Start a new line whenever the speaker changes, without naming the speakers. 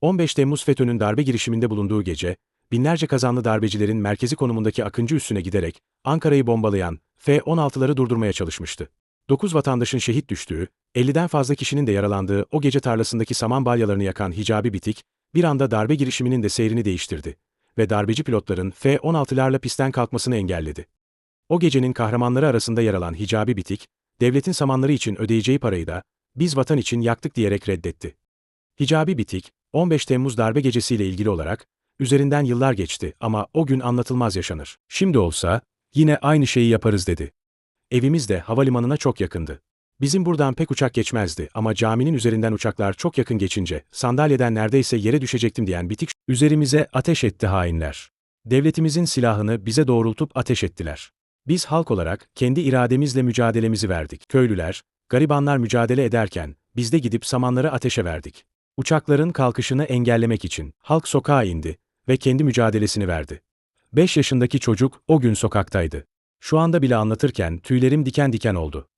15 Temmuz FETÖ'nün darbe girişiminde bulunduğu gece, binlerce kazanlı darbecilerin merkezi konumundaki Akıncı üssüne giderek Ankara'yı bombalayan F-16'ları durdurmaya çalışmıştı. 9 vatandaşın şehit düştüğü, 50'den fazla kişinin de yaralandığı o gece tarlasındaki saman balyalarını yakan Hicabi Bitik, bir anda darbe girişiminin de seyrini değiştirdi ve darbeci pilotların F-16'larla pistten kalkmasını engelledi. O gecenin kahramanları arasında yer alan Hicabi Bitik, devletin samanları için ödeyeceği parayı da biz vatan için yaktık diyerek reddetti. Hicabi Bitik, 15 Temmuz darbe gecesiyle ilgili olarak, üzerinden yıllar geçti ama o gün anlatılmaz yaşanır. Şimdi olsa, yine aynı şeyi yaparız dedi. Evimiz de havalimanına çok yakındı. Bizim buradan pek uçak geçmezdi ama caminin üzerinden uçaklar çok yakın geçince, sandalyeden neredeyse yere düşecektim diyen Bitik, üzerimize ateş etti hainler. Devletimizin silahını bize doğrultup ateş ettiler. Biz halk olarak kendi irademizle mücadelemizi verdik. Köylüler, garibanlar mücadele ederken, biz de gidip samanları ateşe verdik. Uçakların kalkışını engellemek için halk sokağa indi ve kendi mücadelesini verdi. 5 yaşındaki çocuk o gün sokaktaydı. Şu anda bile anlatırken tüylerim diken diken oldu.